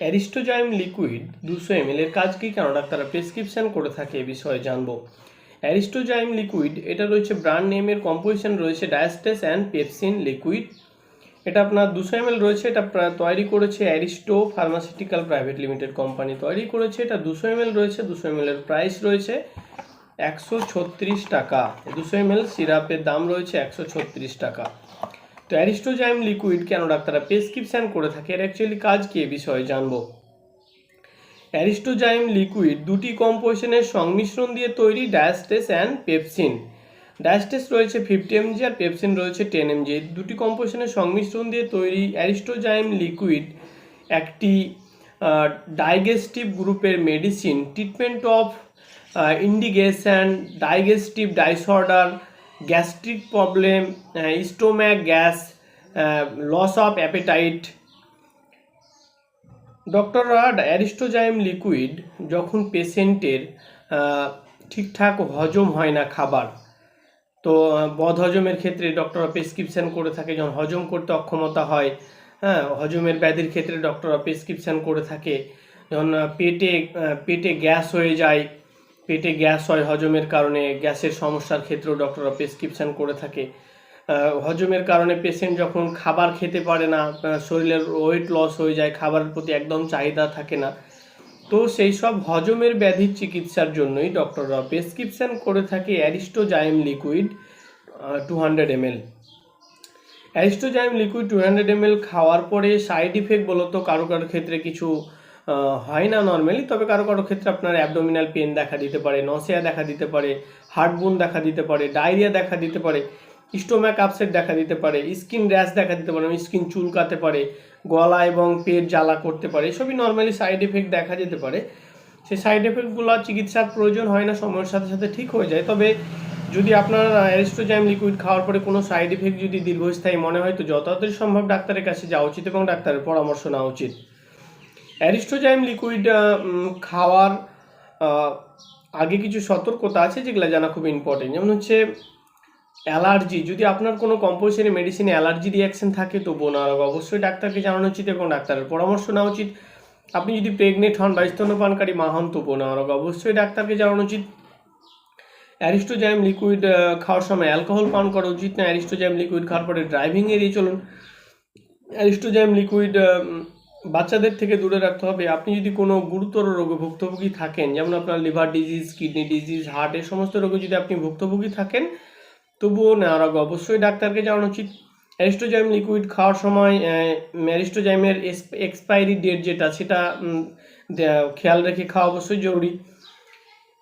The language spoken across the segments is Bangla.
অ্যারিস্টোজাইম লিকুইড দুশো এম এর কাজ কি? কেন ডাক্তাররা প্রেসক্রিপশন করে থাকে এ বিষয়ে জানব। অ্যারিস্টোজাইম লিকুইড, এটা রয়েছে ব্র্যান্ড নেমের কম্পোজিশন, রয়েছে ডায়াস্টেস অ্যান্ড পেপসিন লিকুইড। এটা আপনার দুশো এম রয়েছে, এটা তৈরি করেছে Aristo pharmaceutical private limited company. তৈরি করেছে, এটা দুশো এম রয়েছে, দুশো এম এর প্রাইস রয়েছে একশো ছত্রিশ টাকা। দুশো এম সিরাপের দাম রয়েছে একশো ছত্রিশ টাকা। তো অ্যারিস্টোজাইম লিকুইড কেন ডাক্তাররা প্রেসক্রিপশন করে থাকে? এর অ্যাকচুয়ালি কাজ কি এ বিষয়ে জানব? অ্যারিস্টোজাইম লিকুইড দুটি কম্পোজিশনের সংমিশ্রণ দিয়ে তৈরি ডায়াস্টেস অ্যান্ড পেপসিন। ডায়াস্টেস রয়েছে ফিফটি এমজি আর পেপসিন রয়েছে টেন এমজি দুটি কম্পোজিশনের সংমিশ্রণ দিয়ে তৈরি অ্যারিস্টোজাইম লিকুইড একটি ডাইগেস্টিভ গ্রুপের medicine treatment of indigestion digestive disorder gastric problem stomach gas loss of appetite. ডক্টররা অ্যারিস্টোজাইম liquid যখন পেশেন্টের ঠিকঠাক হজম হয় না খাবার তো আহ, বদহজমের ক্ষেত্রে ডক্টররা প্রেসক্রিপশন করে থাকে যখন হজম করতে অক্ষমতা হয় হ্যাঁ হজমের ব্যাধির ক্ষেত্রে ডক্টররা প্রেসক্রিপশন করে থাকে যখন পেটে পেটে গ্যাস হয়ে যায় পেটে গ্যাস হয় হজমের কারণে, গ্যাসের সমস্যার ক্ষেত্রেও ডক্টররা প্রেসক্রিপশন করে থাকে। হজমের কারণে পেশেন্ট যখন খাবার খেতে পারে না শরীরের ওয়েট লস হয়ে যায়, খাবারের প্রতি একদম চাহিদা থাকে না, তো সেই সব হজমের ব্যাধির চিকিৎসার জন্যই ডক্টররা প্রেসক্রিপশন করে থাকে Aristozyme liquid two hundred ML Aristozyme liquid two hundred ML খাওয়ার পরে সাইড ইফেক্ট বলতো, কারও কারও ক্ষেত্রে কিছু হয় না নর্মালি তবে কারও কারও ক্ষেত্রে আপনার অ্যাবডোমিনাল পেন দেখা দিতে পারে নসিয়া দেখা দিতে পারে হার্টবোন দেখা দিতে পারে ডায়রিয়া দেখা দিতে পারে স্টোম্যাক আপসেট দেখা দিতে পারে স্কিন র্যাশ দেখা দিতে পারে স্কিন চুলকাতে পারে, গলা এবং পেট জ্বালা করতে পারে, এসবই নর্মালি সাইড এফেক্ট দেখা যেতে পারে। সেই সাইড এফেক্টগুলো চিকিৎসার প্রয়োজন হয় না, সময়ের সাথে সাথে ঠিক হয়ে যায়। তবে যদি আপনার অ্যারিস্টোজাইম লিকুইড খাওয়ার পরে কোনো সাইড এফেক্ট যদি দীর্ঘস্থায়ী মনে হয়, তো যত সম্ভব ডাক্তারের কাছে যাওয়া উচিত এবং ডাক্তারের পরামর্শ নেওয়া উচিত। অ্যারিস্টোজাইম লিকুইড খাওয়ার আগে কিছু সতর্কতা আছে যেগুলো জানা খুব ইম্পর্টেন্ট যেমন হচ্ছে অ্যালার্জি। যদি আপনার কোনো কম্পোজিশনে মেডিসিনে অ্যালার্জি রিয়াকশন থাকে তো বোনার অবশ্যই ডাক্তারকে জানানো উচিত এবং ডাক্তারের পরামর্শ নেওয়া উচিত। আপনি যদি প্রেগনেন্ট হন বা স্তন্যপানকারী মা হন তো বোনার অবশ্যই ডাক্তারকে জানানো উচিত অ্যারিস্টোজাইম লিকুইড খাওয়ার সময় অ্যালকোহল পান করা উচিত না। অ্যারিস্টোজাইম লিকুইড খাওয়ার পরে ড্রাইভিং এড়িয়ে চলুন। অ্যারিস্টোজাইম লিকুইড বাচ্চাদের থেকে দূরে রাখতে হবে। আপনি যদি কোনো গুরুতর রোগে ভুক্তভোগী থাকেন, যেমন আপনার liver disease, kidney disease, heart এই সমস্ত রোগে যদি আপনি ভুক্তভোগী থাকেন, তবুও নেওয়ার আগে অবশ্যই ডাক্তারকে জানানো উচিত। অ্যারিস্টোজাইম লিকুইড খাওয়ার সময় অ্যারিস্টোজাইমের এক্সপায়ারি ডেট যেটা, সেটা খেয়াল রেখে খাওয়া অবশ্যই জরুরি।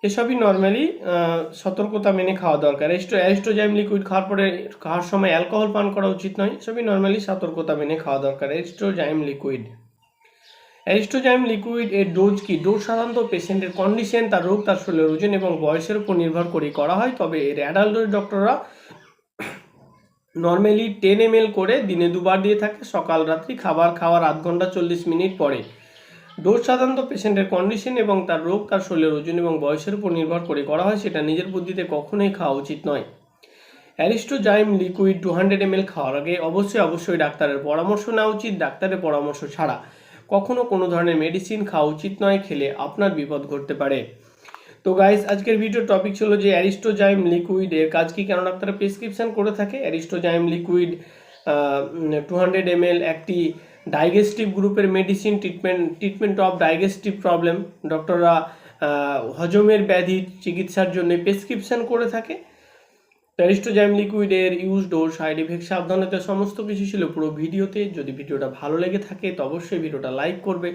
এসবই নর্মালি সতর্কতা মেনে খাওয়া দরকার। অ্যারিস্টো, অ্যারিস্টোজাইম লিকুইড খাওয়ার পরে, খাওয়ার সময় অ্যালকোহল পান করা উচিত নয়। এসবই নর্মালি সতর্কতা মেনে খাওয়া দরকার। Aristozyme liquid. অ্যারিস্টোজাইম লিকুইড এর ডোজ কি? ডোজ সাধারণত পেশেন্টের কন্ডিশন, তার রোগ, তার শরীরের ওজন এবং বয়সের উপর নির্ভর করে করা হয়। তবে এর অ্যাডাল্ট ডক্টররা নর্মালি টেন এম করে দিনে দুবার দিয়ে থাকে, সকাল, রাত্রি খাবার খাওয়ার আধ ঘণ্টা চল্লিশ মিনিট পরে। ডোজ সাধারণত পেশেন্টের কন্ডিশন এবং তার রোগ, তার শরীরের ওজন এবং বয়সের উপর নির্ভর করে করা হয়, সেটা নিজের বুদ্ধিতে কখনোই খাওয়া উচিত নয়। Aristozyme liquid two hundred M খাওয়ার আগে অবশ্যই অবশ্যই ডাক্তারের পরামর্শ নেওয়া উচিত। ডাক্তারের পরামর্শ ছাড়া কখনো কোনো ধরনের মেডিসিন খাওয়া উচিত নয়, খেলে আপনার বিপদ ঘটতে পারে। তো গাইস আজকের ভিডিও টপিক ছিল যে অ্যারিস্টোজাইম লিকুইড এর কাজ কি? কেন ডাক্তার প্রেসক্রিপশন করে থাকে। Aristozyme liquid two hundred M একটি ডাইগেস্টিভ গ্রুপের medicine treatment treatment of digestive problem ডক্টররা হজমের ব্যাধি চিকিৎসার জন্য প্রেসক্রিপশন করে থাকে। অ্যারিস্টোজাইম লিকুইডের ইউজ ডোর সাইড ইফেক্ট সাবধানতা সমস্ত কিছু ছিল পুরো ভিডিওতে। যদি ভিডিওটা ভালো লেগে থাকে, তো অবশ্যই ভিডিওটা লাইক করবে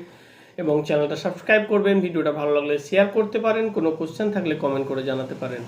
এবং চ্যানেলটা সাবস্ক্রাইব করবেন। ভিডিওটা ভালো লাগলে শেয়ার করতে পারেন। কোনো কোশ্চেন থাকলে কমেন্ট করে জানাতে পারেন।